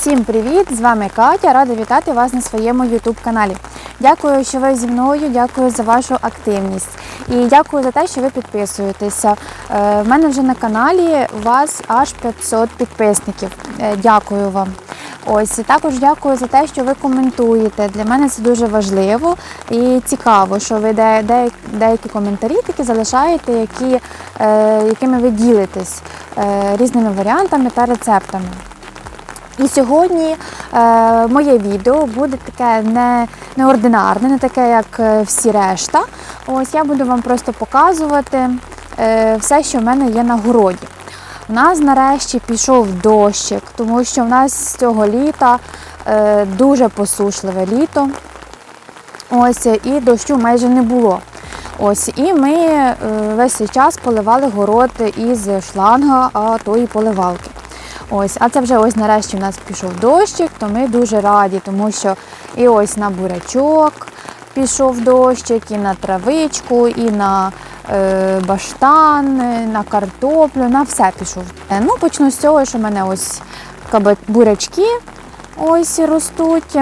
Всім привіт! З вами Катя. Рада вітати вас на своєму YouTube каналі. Дякую, що ви зі мною. Дякую за вашу активність. І дякую за те, що ви підписуєтеся. Е, В мене вже на каналі у вас аж 500 підписників. Е, Дякую вам. Ось і також дякую за те, що ви коментуєте. Для мене це дуже важливо і цікаво, що ви де, де, деякі коментарі такі залишаєте, які, е, якими ви ділитесь різними варіантами та рецептами. І сьогодні е, моє відео буде таке не, неординарне, не таке, як е, всі решта. Ось я буду вам просто показувати е, все, що в мене є на городі. У нас нарешті пішов дощик, тому що в нас з цього літа е, дуже посушливе літо. Ось і дощу майже не було. Ось і ми е, весь цей час поливали город із шланга, а тої поливалки. Ось, а це вже ось нарешті у нас пішов дощик, то ми дуже раді, тому що і ось на бурячок пішов дощик, і на травичку, і на е, баштан, е, на картоплю, на все пішов. Е, Ну, почну з цього, що в мене ось бурячки ось ростуть.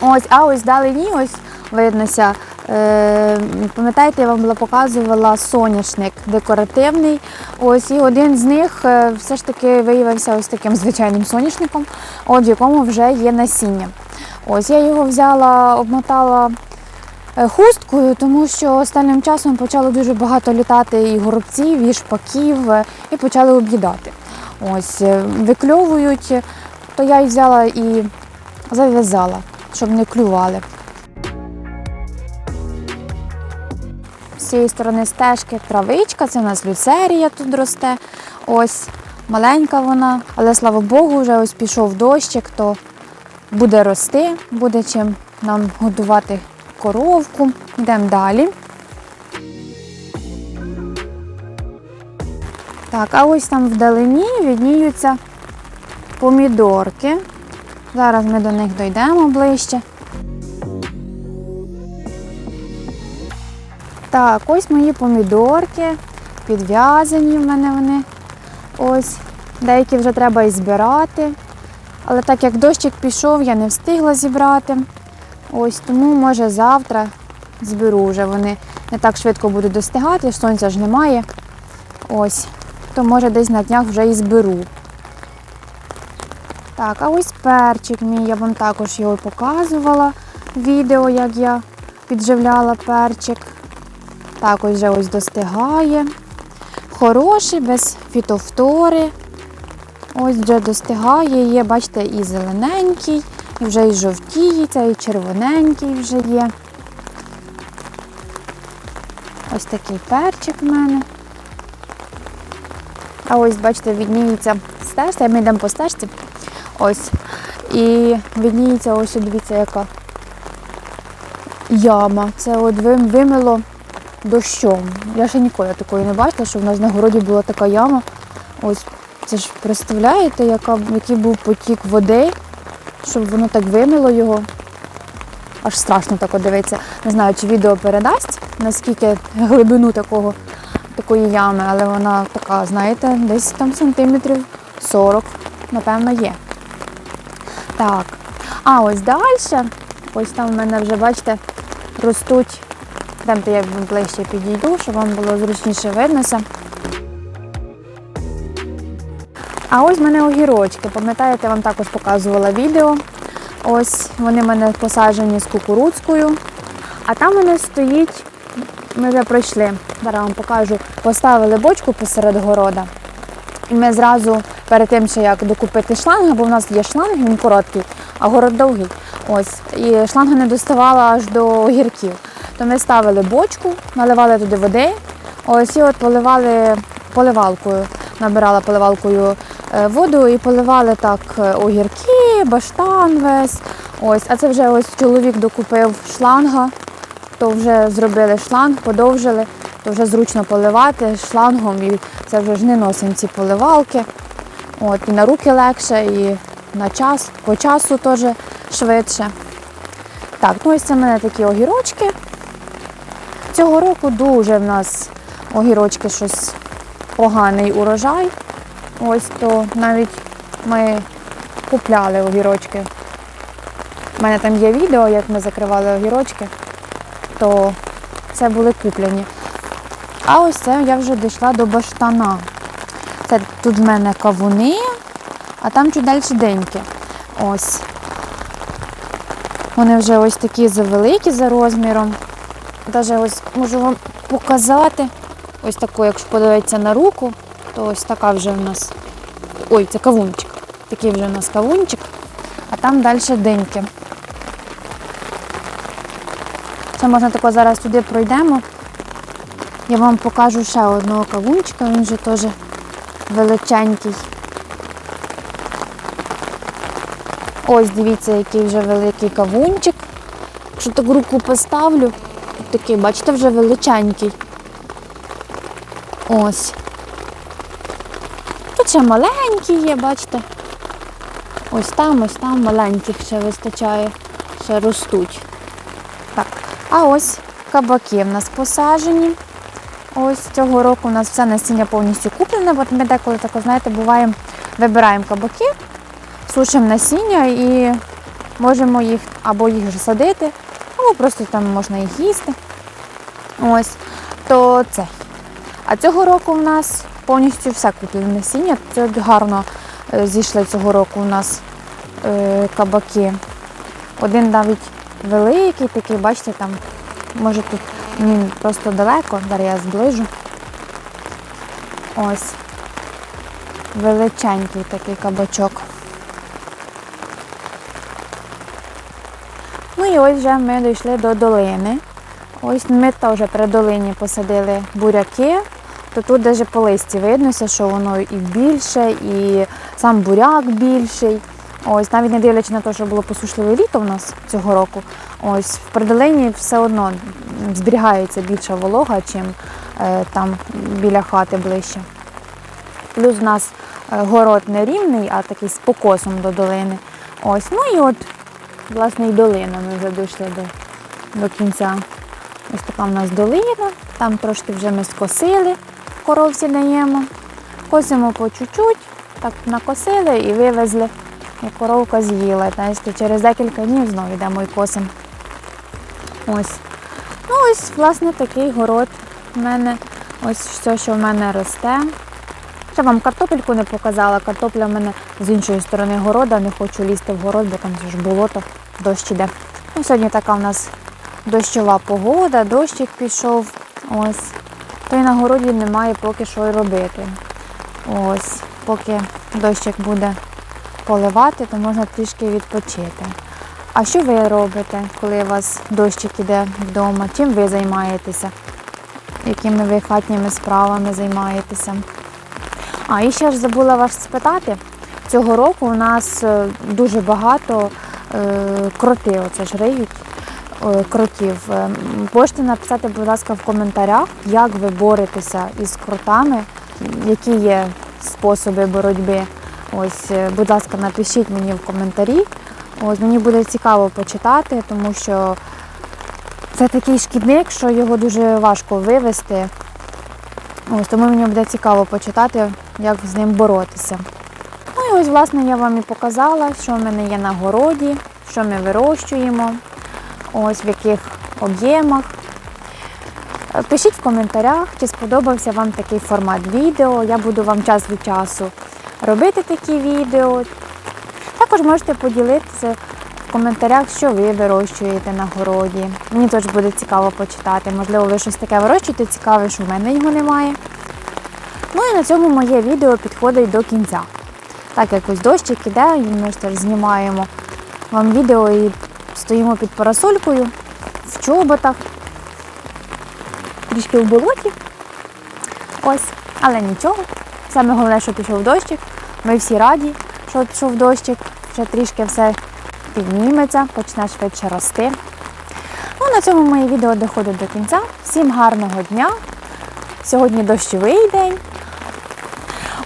Ось, а ось вдалині ось виднося. Е, пам'ятаєте, я вам була показувала соняшник декоративний. Ось і один з них е, все ж таки виявився ось таким звичайним соняшником, от в якому вже є насіння. Ось я його взяла, обмотала е, хусткою, тому що останнім часом почало дуже багато літати і горобців, і шпаків, і почали об'їдати. Ось викльовують, то я їх взяла і зав'язала, щоб не клювали. З цієї сторони стежки травичка, це у нас люцерія тут росте. Ось маленька вона, але слава Богу, вже ось пішов дощик, то буде рости, буде чим нам годувати коровку. Йдемо далі. Так, а ось там вдалині відніються помідорки. Зараз ми до них дійдемо ближче. Так, ось мої помідорки, підв'язані в мене вони. Ось, деякі вже треба і збирати. Але так як дощик пішов, я не встигла зібрати. Ось тому, може, завтра зберу вже вони не так швидко будуть достигати, сонця ж немає. Ось, то може десь на днях вже і зберу. Так, а ось перчик мій, я вам також його показувала відео, як я підживляла перчик. Так, ось вже ось достигає. Хороший, без фітофтори. Ось вже достигає, є, бачите, і зелененький, і вже і жовтіється, і червоненький вже є. Ось такий перчик в мене. А ось, бачите, відніється стежка, ми йдемо по стежці. Ось. І відніється ось, дивіться, яка яма. Це от вимило дощом. Я ще ніколи такої не бачила, що в нас на городі була така яма. Ось це ж представляєте, яка, який був потік води, щоб воно так вимило його. Аж страшно так дивитися. Не знаю, чи відео передасть, наскільки глибину такого, такої ями, але вона така, знаєте, десь там сантиметрів 40, напевно, є. Так. А ось далі, ось там в мене вже, бачите, ростуть Дамте я ближче підійду, щоб вам було зручніше виднося. А ось в мене огірочки. Пам'ятаєте, я вам також показувала відео. Ось вони в мене посаджені з кукурудзкою. А там вони стоїть, ми вже пройшли. Зараз вам покажу. Поставили бочку посеред города. І ми зразу перед тим, що як докупити шланг, бо в нас є шланг, він короткий, а город довгий. Ось. І шланга не доставала аж до огірків. То ми ставили бочку, наливали туди води, ось і от поливали поливалкою. Набирала поливалкою е, воду і поливали так е, огірки, баштан весь. Ось, а це вже ось чоловік докупив шланга, то вже зробили шланг, подовжили, то вже зручно поливати шлангом, і це вже ж не носимо ці поливалки. От, і на руки легше, і на час, по часу теж швидше. Так, ну ось це в мене такі огірочки. Цього року дуже в нас огірочки щось поганий урожай. Ось то навіть ми купляли огірочки. У мене там є відео, як ми закривали огірочки, то це були куплені. А ось це я вже дійшла до баштана. Це тут в мене кавуни, а там чуть далі деньки. Ось. Вони вже ось такі завеликі за розміром. Даже ось можу вам показати. Ось таку, якщо подивитися на руку, то ось така вже в нас. Ой, це кавунчик. Такий вже у нас кавунчик, а там далі деньки. Це можна тако зараз туди пройдемо. Я вам покажу ще одного кавунчика, він вже теж величенький. Ось дивіться, який вже великий кавунчик. Якщо так руку поставлю, такий, бачите, вже величенький. Ось. Тут ще маленькі є, бачите. Ось там, ось там маленьких ще вистачає, ще ростуть. Так, а ось кабаки в нас посаджені. Ось цього року у нас все насіння повністю куплене, бо ми деколи тако, знаєте, буваємо, вибираємо кабаки, сушимо насіння і можемо їх або їх садити, або просто там можна їх їсти. Ось, то це. А цього року у нас повністю все куплене насіння. Це гарно е, зійшли цього року у нас е, кабаки. Один навіть великий такий, бачите, там, може тут він просто далеко, зараз я зближу. Ось. Величенький такий кабачок. Ну і ось вже ми дійшли до долини. Ось ми теж при долині посадили буряки, то тут навіть по листі виднося, що воно і більше, і сам буряк більший. Ось, навіть не дивлячись на те, що було посушливе літо в нас цього року, ось в придолині все одно зберігається більша волога, чим е, там біля хати ближче. Плюс у нас е, город не рівний, а такий з покосом до долини. Ось, ну і от, власне, і долина. Ми вже дійшли до, до кінця. Ось така в нас долина, там трошки вже ми скосили, коровці даємо. Косимо по чуть-чуть, так накосили і вивезли. І коровка з'їла. Знаєте, через декілька днів знову йдемо і косимо. Ось. Ну ось, власне, такий город в мене. Ось все, що в мене росте. Ще вам картопельку не показала. Картопля в мене з іншої сторони города. Не хочу лізти в город, бо там ж болото, дощ іде. Ну, сьогодні така в нас дощова погода, дощик пішов. Ось. То й на городі немає поки що й робити. Ось, поки дощик буде поливати, то можна трішки відпочити. А що ви робите, коли у вас дощик іде вдома? Чим ви займаєтеся? Якими ви хатніми справами займаєтеся? А, і ще ж забула вас спитати. Цього року у нас е, дуже багато кроти оце ж риють е, кротів. Е, Можете написати, будь ласка, в коментарях, як ви боретеся із кротами, які є способи боротьби. Ось, е, будь ласка, напишіть мені в коментарі. Ось мені буде цікаво почитати, тому що це такий шкідник, що його дуже важко вивести. Ось тому мені буде цікаво почитати, як з ним боротися. І ось, власне, я вам і показала, що в мене є на городі, що ми вирощуємо, ось в яких об'ємах. Е, Пишіть в коментарях, чи сподобався вам такий формат відео. Я буду вам час від часу робити такі відео. Також можете поділитися в коментарях, що ви вирощуєте на городі. Мені теж буде цікаво почитати. Можливо, ви щось таке вирощуєте, цікаве, що в мене його немає. Ну і на цьому моє відео підходить до кінця. Так як ось дощик іде, і ми ж теж знімаємо вам відео і стоїмо під парасолькою в чоботах, трішки в болоті. Ось, але нічого. Саме головне, що пішов дощик. Ми всі раді, що пішов дощик, що трішки все підніметься, почне швидше рости. Ну, на цьому моє відео доходить до кінця. Всім гарного дня! Сьогодні дощовий день.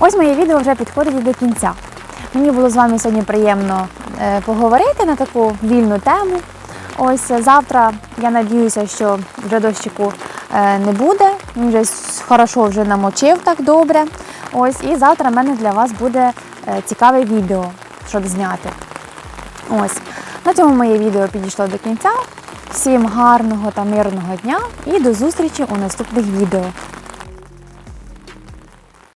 Ось моє відео вже підходить до кінця. Мені було з вами сьогодні приємно е, поговорити на таку вільну тему. Ось е, завтра я надіюся, що вже дощику е, не буде. Він вже хорошо вже намочив так добре. Ось і завтра в мене для вас буде цікаве відео. щоб зняти. Ось. На цьому моє відео підійшло до кінця. Всім гарного та мирного дня і до зустрічі у наступних відео.